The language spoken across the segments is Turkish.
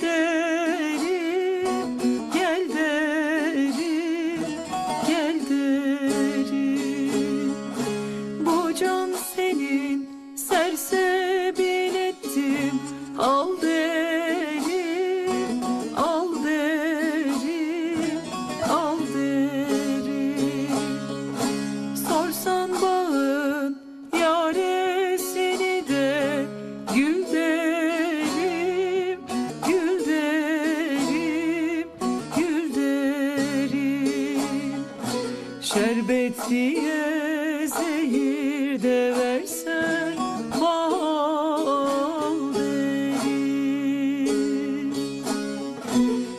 day. Şerbet diye zehir de versen bal verir.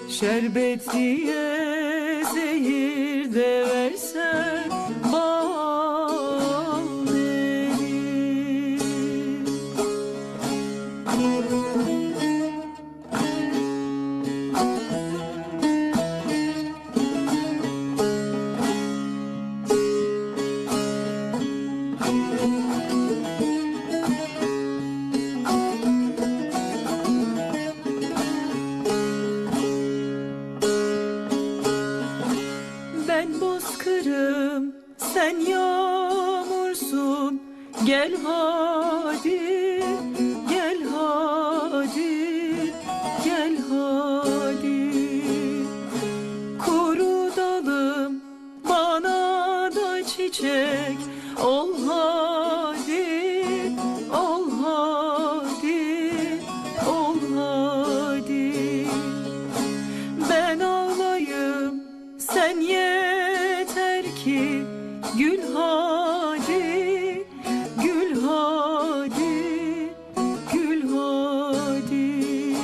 Şerbet diye sen yağmursun. Gel hadi, gel hadi, gel hadi. Kuru dalım, bana da çiçek. Ol Gül hadi Gül hadi Gül hadi.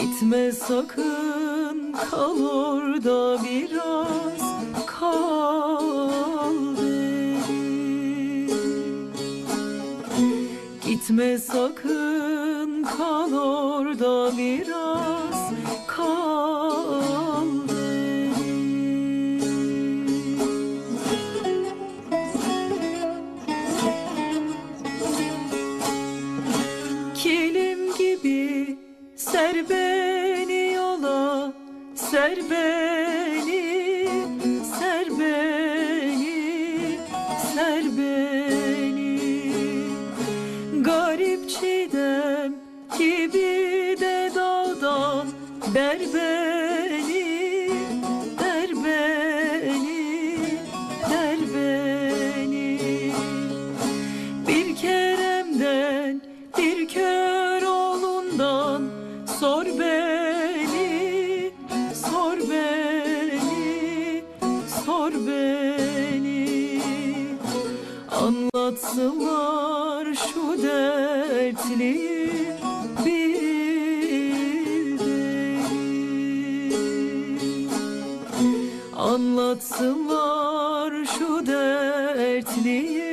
Gitme sakın kal orada biraz Kal derim Gitme sakın kal orada biraz kal ser beni yola ser beni ser beni ser beni. Garip çiğdem gibi de dağdan Der beni, der beni, der beni. Bir keremden, bir kör Anlatsınlar şu dertliyi bir. Anlatsınlar şu dertliyi